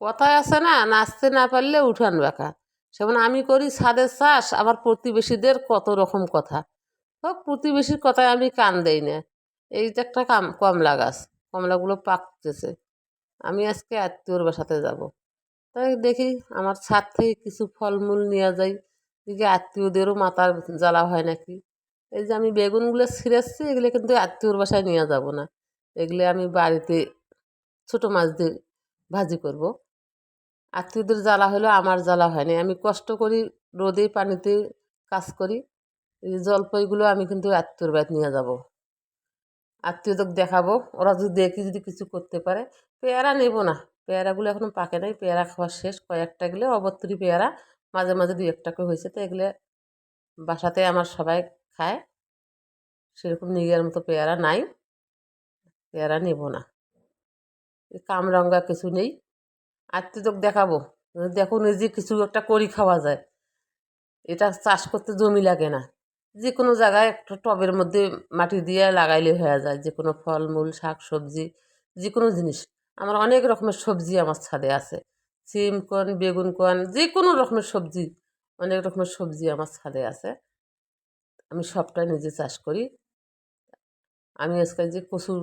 কথায় আছে না, নাচতে না পারলে উঠান বাঁকা সেমন আমি করি ছাদের চাষ আমার প্রতিবেশীদের কত রকম কথা। হোক প্রতিবেশীর কথায় আমি কান দেই না। এই যে একটা কাম, কমলা গাছ, কমলাগুলো পাকতেছে। আমি আজকে আত্মীয়র বাসাতে যাব। তাই দেখি আমার ছাদ থেকে কিছু ফলমূল নিয়ে যাই। দেখি আত্মীয়দেরও মাথার জ্বালা হয় নাকি। এই যে আমি বেগুনগুলো ছিঁড়েছি, এগুলো কিন্তু আত্মীয়র বাসায় নিয়ে যাব না। এগুলো আমি বাড়িতে ছোটো মাছ দিয়ে ভাজি করব। আত্মীয়দের জ্বালা হলো আমার জ্বালা হয়নি। আমি কষ্ট করি, রোদে পানিতে কাজ করি, এই জলপাইগুলো আমি কিন্তু আত্মীয়র বাড়িতে নিয়ে যাব। আত্মীয়দের দেখাবো, ওরা যদি দেখি যদি কিছু করতে পারে, পেয়ারা নেব না। পেয়ারাগুলো এখনও পাকে নাই, পেয়ারা খাওয়া শেষ। কয়েকটা গেলে অবত্তরি পেয়ারা, মাঝে মাঝে দুই একটা করে হয়েছে, তো এগুলো বাসাতে আমার সবাই খায়। সেরকম নিজের মতো পেয়ারা নাই, পেয়ারা নেব না। কামরঙ্গা কিছু নেই। আত্মীয়দের দেখাবো। দেখো নিজে কিছু একটা করি খাওয়া যায়। এটা চাষ করতে জমি লাগে না। যে কোনো জায়গায় একটা টবের মধ্যে মাটি দিয়ে লাগাইলে হয়ে যায়। যে কোনো ফলমূল শাক, সবজি, যে কোনো জিনিস। আমার অনেক রকমের সবজি আমার ছাদে আছে। সিম কন বেগুন কন যে কোনো রকমের সবজি, অনেক রকমের সবজি আমার ছাদে আছে। আমি সবটাই নিজে চাষ করি। আমি আজকাল যে কচুর,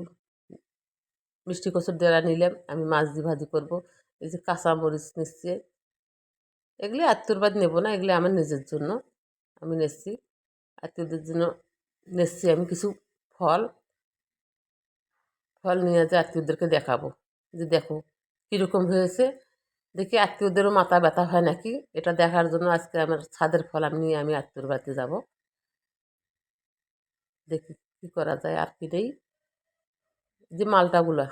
মিষ্টি কচুর ডেরা নিলাম, আমি মাছ দিয়ে ভাজি করব। এই যে কাঁচা মরিচ নিচ্ছি। এগুলি আত্মীয়র বাদ নেব না, এগুলি আমার নিজের জন্য, আমি নেছি আত্মীয়দের জন্য নেছি আমি কিছু ফল। ফল নিয়ে যে আত্মীয়দেরকে দেখাবো। যে দেখো কীরকম হয়েছে, দেখি আত্মীয়দেরও মাথা ব্যথা হয় নাকি? এটা দেখার জন্য আজকে আমার ছাদের ফল আমি নিয়ে আমি আত্মীয়র বাড়িতে যাব। দেখি কী করা যায়, আর কি নেই। যে মালটাগুলা।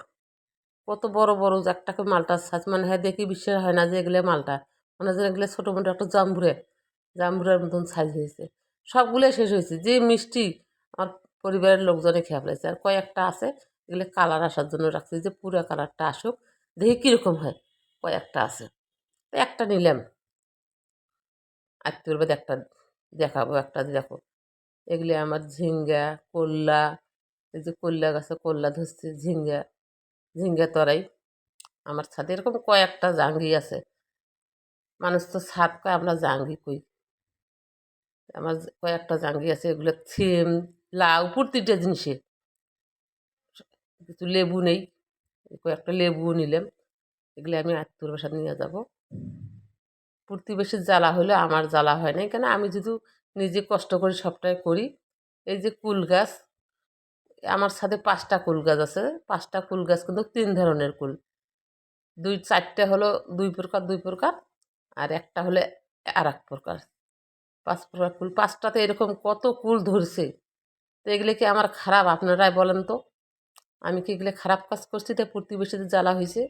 কত বড় বড় একটাকে মালটার সাজ মানে হ্যাঁ দেখি বিশ্বাস হয় না যে এগুলো মালটা। মনে হয় এগুলো ছোটো মোটো একটা জাম্বুরে জাম্বুরের মতন সাইজ হয়েছে। সবগুলোই শেষ হয়েছে। যে মিষ্টি আমার পরিবারের লোকজনে খেয়ে ফেলেছে। আর কয়েকটা আছে, এগুলো কালার আসার জন্য রাখছি। যে পুরো কালারটা আসুক, দেখি কীরকম হয়। কয়েকটা আছে। একটা নিলাম। আত্মীয়র বাদে একটা দেখাবো, একটা দেখো। এগুলি আমার ঝিঙ্গা করলা এই যে করলা গাছে করলা ধরছে, ঝিঙ্গা। ঝিঙ্গা তরাই। আমার ছাদে এরকম কয়েকটা জাঙ্গি আছে। মানুষ তো ছাদ কয়, আমরা জাঙ্গি কই? আমার কয়েকটা জাঙ্গি আছে, এগুলো থিম, লাউ, প্রতিটা জিনিসে। কিছু লেবু নেই, কয়েকটা লেবুও নিলাম। এগুলো আমি আত্মীয়র বাসা নিয়ে যাব। প্রতিবেশীর জ্বালা হলে আমার জ্বালা হয় না কেন? আমি যদি নিজে কষ্ট করে সবটাই করি, এই যে কুল গাছ আমার সাথে পাঁচটা কুল গাছ আছে। পাঁচটা কুল গাছ কিন্তু তিন ধরনের কুল। দুই, চারটে হলো দুই প্রকার দুই প্রকার আর একটা হলে আর এক প্রকার। পাঁচ প্রকার কুল। পাঁচটাতে এরকম কত কুল ধরছে, তো এগুলো কি আমার খারাপ? আপনারাই বলেন তো। আমি কি এগুলো খারাপ কাজ করছি? তাই প্রতিবেশীদের জ্বালা হয়েছে।